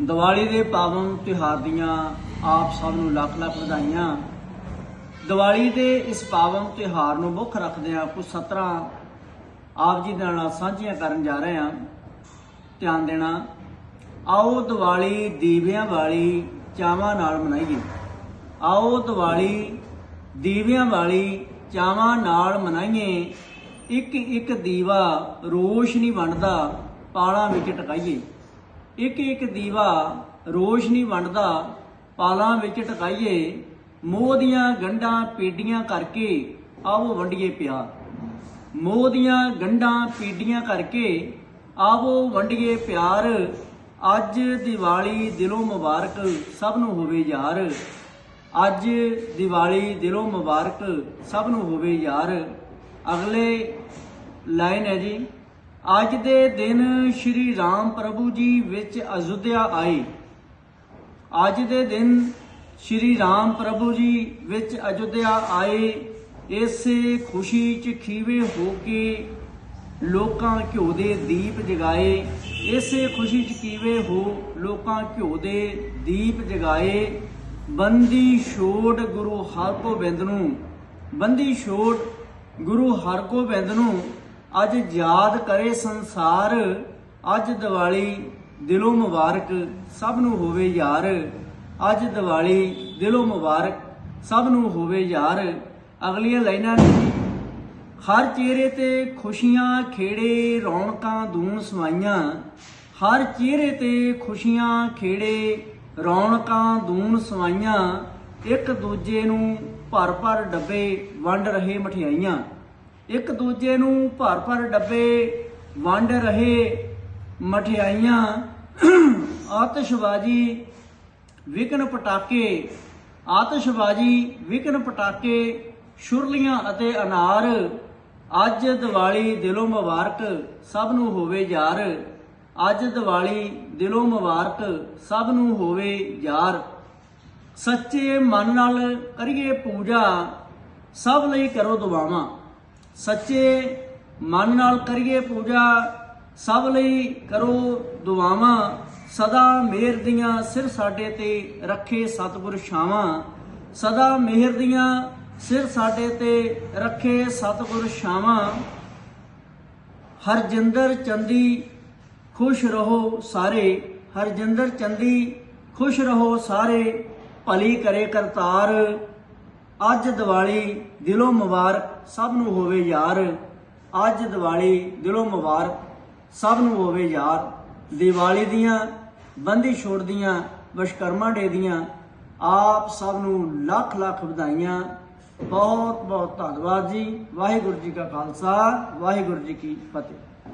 ਦੀਵਾਲੀ ਦੇ ਪਾਵਨ ਤਿਉਹਾਰ ਦੀਆਂ ਆਪ ਸਭ ਨੂੰ ਲੱਖ ਲੱਖ ਵਧਾਈਆਂ। ਦੀਵਾਲੀ ਦੇ ਇਸ ਪਾਵਨ ਤਿਉਹਾਰ ਨੂੰ ਮੁੱਖ ਰੱਖਦਿਆਂ ਕੁਝ ਸਤਰਾਂ ਆਪ ਜੀ ਦੇ ਨਾਲ ਸਾਂਝੀਆਂ ਕਰਨ ਜਾ ਰਹੇ ਹਾਂ। ਧਿਆਨ ਦੇਣਾ, ਆਓ ਦੀਵਾਲੀ ਦੀਵਿਆਂ ਵਾਲੀ ਚਾਵਾਂ ਨਾਲ ਮਨਾਈਏ। ਆਓ ਦੀਵਾਲੀ ਦੀਵਿਆਂ ਵਾਲੀ ਚਾਵਾਂ ਨਾਲ ਮਨਾਈਏ। ਇੱਕ ਇੱਕ ਦੀਵਾ ਰੋਸ਼ਨੀ ਵੰਡਦਾ ਪਾਲਾਂ ਵਿੱਚ ਟਕਾਈਏ। ਇੱਕ ਇੱਕ ਦੀਵਾ ਰੋਸ਼ਨੀ ਵੰਡਦਾ। ਪਾਲਾਂ ਵਿੱਚ ਟਕਾਈਏ। ਮੋਹ ਦੀਆਂ ਗੰਢਾਂ ਪੀਡੀਆਂ ਕਰਕੇ ਆਵੋ ਵੰਡੀਏ ਪਿਆਰ। ਮੋਹ ਦੀਆਂ ਗੰਢਾਂ ਪੀਡੀਆਂ ਕਰਕੇ ਆਵੋ ਵੰਡੀਏ ਪਿਆਰ। ਅੱਜ ਦੀਵਾਲੀ ਦਿਲੋਂ ਮੁਬਾਰਕ ਸਭ ਨੂੰ ਹੋਵੇ ਯਾਰ। ਅੱਜ ਦੀਵਾਲੀ ਦਿਲੋਂ ਮੁਬਾਰਕ ਸਭ ਨੂੰ ਹੋਵੇ ਯਾਰ। ਅਗਲੇ ਲਾਈਨ ਹੈ ਜੀ। ਅੱਜ ਦੇ ਦਿਨ ਸ਼੍ਰੀ ਰਾਮ ਪ੍ਰਭੂ ਜੀ ਵਿੱਚ ਅਯੁੱਧਿਆ ਆਏ ਅੱਜ ਦੇ ਦਿਨ ਸ਼੍ਰੀ ਰਾਮ ਪ੍ਰਭੂ ਜੀ ਵਿੱਚ ਅਯੁੱਧਿਆ ਆਏ। ਇਸੇ ਖੁਸ਼ੀ ਚ ਖੀਵੇ ਹੋ ਕੇ ਲੋਕਾਂ ਘਿਓ ਦੇ ਦੀਪ ਜਗਾਏ। ਇਸੇ ਖੁਸ਼ੀ ਚ ਕੀਵੇ ਹੋ ਲੋਕਾਂ ਘਿਓ ਦੇ ਦੀਪ ਜਗਾਏ। ਬੰਦੀ ਛੋੜ ਗੁਰੂ ਹਰਗੋਬਿੰਦ ਨੂੰ, ਬੰਦੀ ਛੋੜ ਗੁਰੂ ਹਰਗੋਬਿੰਦ ਨੂੰ ਅੱਜ ਯਾਦ ਕਰੇ ਸੰਸਾਰ, ਅੱਜ ਦੀਵਾਲੀ ਦਿਲੋਂ ਮੁਬਾਰਕ ਸਭ ਨੂੰ ਹੋਵੇ ਯਾਰ। ਅੱਜ ਦੀਵਾਲੀ ਦਿਲੋਂ ਮੁਬਾਰਕ ਸਭ ਨੂੰ ਹੋਵੇ ਯਾਰ। ਅਗਲੀਆਂ ਲਾਈਨਾਂ ਨੇ ਹਰ ਚਿਹਰੇ ਤੇ ਖੁਸ਼ੀਆਂ ਖੇੜੇ ਰੌਣਕਾਂ ਦੂਣ ਸਵਾਈਆਂ ਹਰ ਚਿਹਰੇ ਤੇ ਖੁਸ਼ੀਆਂ ਖੇੜੇ ਰੌਣਕਾਂ ਦੂਣ ਸਵਾਈਆਂ ਇੱਕ ਦੂਜੇ ਨੂੰ ਭਰ ਭਰ ਡੱਬੇ ਵੰਡ ਰਹੇ ਮਠਿਆਈਆਂ। ਇੱਕ ਦੂਜੇ ਨੂੰ ਭਰ ਭਰ ਡੱਬੇ ਵੰਡ ਰਹੇ ਮਠਿਆਈਆਂ, ਆਤਿਸ਼ਬਾਜ਼ੀ ਵਿਕਨ ਪਟਾਕੇ, ਆਤਿਸ਼ਬਾਜ਼ੀ ਵਿਕਨ ਪਟਾਕੇ, ਸ਼ੁਰਲੀਆਂ ਅਤੇ ਅਨਾਰ। ਅੱਜ ਦੀਵਾਲੀ ਦਿਲੋਂ ਮੁਬਾਰਕ, ਸਭ ਨੂੰ ਹੋਵੇ ਯਾਰ। ਅੱਜ ਦੀਵਾਲੀ ਦਿਲੋਂ ਮੁਬਾਰਕ, ਸਭ ਨੂੰ ਹੋਵੇ ਯਾਰ। ਸੱਚੇ ਮਨ ਨਾਲ ਕਰੀਏ ਪੂਜਾ, ਸਭ ਲਈ ਕਰੋ ਦੁਆਵਾਂ। ਸੱਚੇ ਮਨ ਨਾਲ ਕਰੀਏ ਪੂਜਾ, ਸਭ ਲਈ ਕਰੋ ਦੁਆਵਾਂ, ਸਦਾ ਮਿਹਰ ਦੀਆਂ ਸਿਰ ਸਾਡੇ ਤੇ ਰੱਖੇ ਸਤਿਗੁਰ ਛਾਵਾਂ। ਸਦਾ ਮਿਹਰ ਦੀਆਂ ਸਿਰ ਸਾਡੇ ਤੇ ਰੱਖੇ ਸਤਿਗੁਰ ਛਾਵਾਂ। ਹਰਜਿੰਦਰ ਚੰਦੀ, ਖੁਸ਼ ਰਹੋ ਸਾਰੇ। ਹਰਜਿੰਦਰ ਚੰਦੀ, ਖੁਸ਼ ਰਹੋ ਸਾਰੇ। ਭਲੀ ਕਰੇ ਕਰਤਾਰ। ਅੱਜ ਦੀਵਾਲੀ ਦਿਲੋਂ ਮੁਬਾਰਕ ਸਭ ਨੂੰ ਹੋਵੇ ਯਾਰ। ਅੱਜ ਦੀਵਾਲੀ ਦਿਲੋਂ ਮੁਬਾਰਕ ਸਭ ਨੂੰ ਹੋਵੇ ਯਾਰ। ਦੀਵਾਲੀ ਦੀਆਂ ਬੰਦੀ ਛੋੜਦੀਆਂ ਵਿਸ਼ਕਰਮਾ ਡੇ ਦੀਆਂ ਆਪ ਸਭ ਨੂੰ ਲੱਖ ਲੱਖ ਵਧਾਈਆਂ। ਬਹੁਤ ਬਹੁਤ ਧੰਨਵਾਦ ਜੀ। ਵਾਹਿਗੁਰੂ ਜੀ ਕਾ ਖਾਲਸਾ, ਵਾਹਿਗੁਰੂ ਜੀ ਕੀ ਫਤਿਹ।